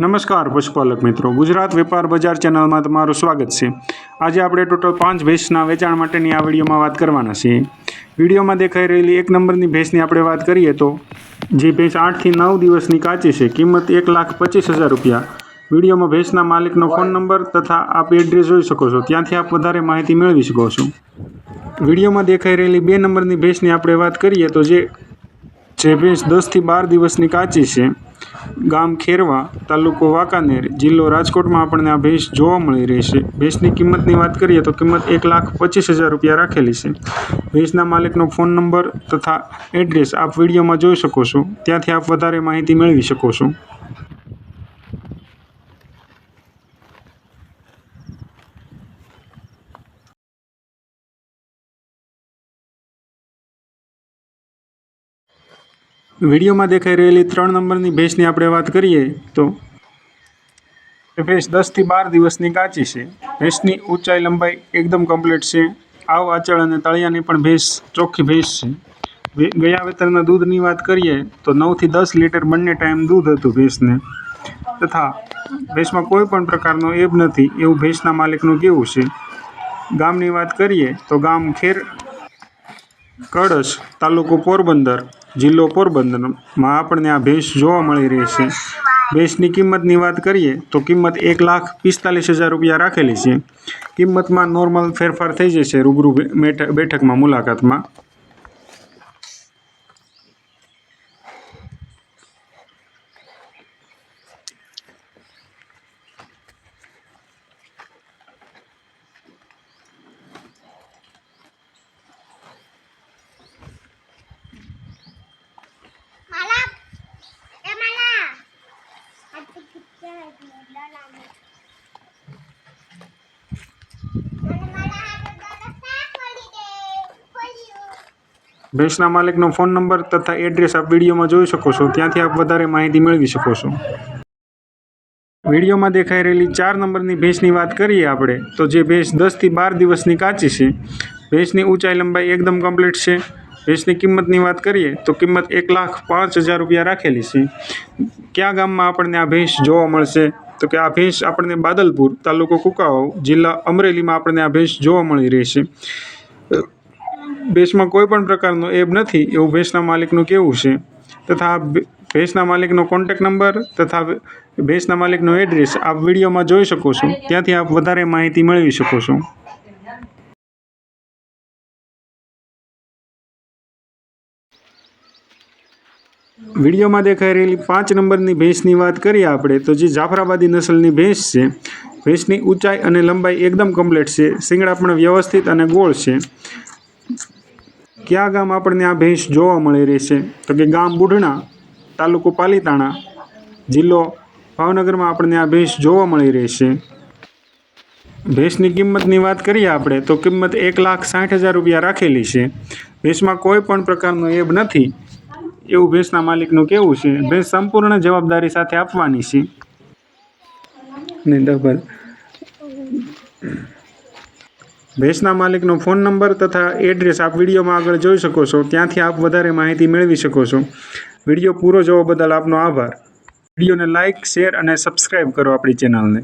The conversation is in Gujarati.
નમસ્કાર પશુપાલક મિત્રો. ગુજરાત વેપાર બજાર ચેનલમાં તમારું સ્વાગત છે. આજે આપણે ટોટલ પાંચ ભેંસના વેચાણ માટેની આ વિડીયોમાં વાત કરવાના છીએ. વિડીયોમાં દેખાઈ રહેલી એક નંબરની ભેંસની આપણે વાત કરીએ તો જે ભેંસ આઠથી નવ દિવસની કાચી છે, કિંમત એક લાખ પચીસ હજાર રૂપિયા. વિડીયોમાં ભેંસના માલિકનો ફોન નંબર તથા આપ એડ્રેસ જોઈ શકો છો. ત્યાંથી આપ વધારે માહિતી મેળવી શકો છો. વિડીયોમાં દેખાઈ રહેલી બે નંબરની ભેંસની આપણે વાત કરીએ તો જે જે ભેંસ દસથી બાર દિવસની કાચી છે ગામ ખેરવા, તાલુકો વાંકાનેર, જિલ્લો રાજકોટમાં આપણને આ ભેંસ જોવા મળી રહેશે ભેંસની કિંમતની વાત કરીએ તો કિંમત એક લાખ પચીસ હજાર રૂપિયા રાખેલી છે. ભેંસના માલિકનો ફોન નંબર તથા એડ્રેસ આપ વિડીયોમાં જોઈ શકો છો. ત્યાંથી આપ વધારે માહિતી મેળવી શકો છો. વિડીયોમાં દેખાઈ રહેલી ત્રણ નંબરની ભેંસની આપણે વાત કરીએ તો ભેંસ દસથી બાર દિવસની કાચી છે. ભેંસની ઊંચાઈ લંબાઈ એકદમ કમ્પ્લીટ છે. આવ, આચળ અને તળિયાની પણ ભેંસ ચોખ્ખી ભેંસ છે. ગયા વેતરના દૂધની વાત કરીએ તો નવથી દસ લીટર બંને ટાઈમ દૂધ હતું ભેંસને. તથા ભેંસમાં કોઈ પણ પ્રકારનો એબ નથી. એવું ભેંસના માલિકનું કેવું છે. ગામની વાત કરીએ તો ગામ ખેર કળશ તાલુકો પોરબંદર, જિલ્લો પોરબંદરમાં આપણને આ ભેંસ જોવા મળી રહી છે. ભેંસની કિંમતની વાત કરીએ તો કિંમત એક લાખ પિસ્તાલીસ હજાર રૂપિયા રાખેલી છે. કિંમતમાં નોર્મલ ફેરફાર થઈ જશે રૂબરૂ બેઠકમાં મુલાકાતમાં. ભેંસના માલિકનો ફોન નંબર તથા એડ્રેસ આપ વિડીયોમાં જોઈ શકો છો. ત્યાંથી આપ વધારે માહિતી મેળવી શકો છો. વિડીયોમાં દેખાઈ રહેલી ચાર નંબરની ભેંસની વાત કરીએ આપણે, તો જે ભેંસ દસથી બાર દિવસની કાચી છે, ભેંસની ઊંચાઈ લંબાઈ એકદમ કમ્પ્લીટ છે. ભેંસની કિંમતની વાત કરીએ, તો કિંમત એક લાખ પાંચ હજાર રૂપિયા રાખેલી છે. કયા ગામમાં આપણને આ ભેંસ જોવા મળશે? તો કે આ ભેંસ આપણને બાદલપુર તાલુકો કુકાવાવ જિલ્લા અમરેલીમાં આપણને આ ભેંસ જોવા મળી રહેશે ભેંસમાં કોઈ પણ પ્રકારનો એબ નથી એવું ભેંસના માલિકનું કહેવું છે. તથા ભેંસના માલિકનો કોન્ટેક નંબર તથા ભેંસના માલિકનો એડ્રેસ આપ વિડીયોમાં જોઈ શકો છો. ત્યાંથી આપ વધારે માહિતી મેળવી શકો છો. વિડીયોમાં દેખાઈ રહેલી પાંચ નંબરની ભેંસની વાત કરીએ આપણે, તો જે જાફરાબાદી નસલની ભેંસ છે, ભેંસની ઊંચાઈ અને લંબાઈ એકદમ કમ્પ્લીટ છે, શિંગડા પણ વ્યવસ્થિત અને ગોળ છે. કયા ગામ આપણને આ ભેંસ જોવા મળી રહી છે તો કે ગામ બુઢણા, તાલુકો પાલીતાણા, જિલ્લો ભાવનગરમાં આપણને આ ભેંસ જોવા મળી રહી છે ભેંસની કિંમતની વાત કરીએ આપણે, તો કિંમત એક લાખ સાઠ હજાર રૂપિયા રાખેલી છે. ભેંસમાં કોઈ પણ પ્રકારનો એબ નથી. એવું ભેંસના માલિકનું કહેવું છે? ભેંસ સંપૂર્ણ જવાબદારી સાથે આપવાની છે. ને ડબલ ભેંસના માલિકનો ફોન નંબર તથા એડ્રેસ આપ વિડીયોમાં આગળ જોઈ શકો છો. ત્યાંથી આપ વધારે માહિતી મેળવી શકો છો. વીડિયો પૂરો જોવા બદલ આપનો આભાર. વિડીયોને લાઇક શેર અને સબસ્ક્રાઈબ કરો આપણી ચેનલને.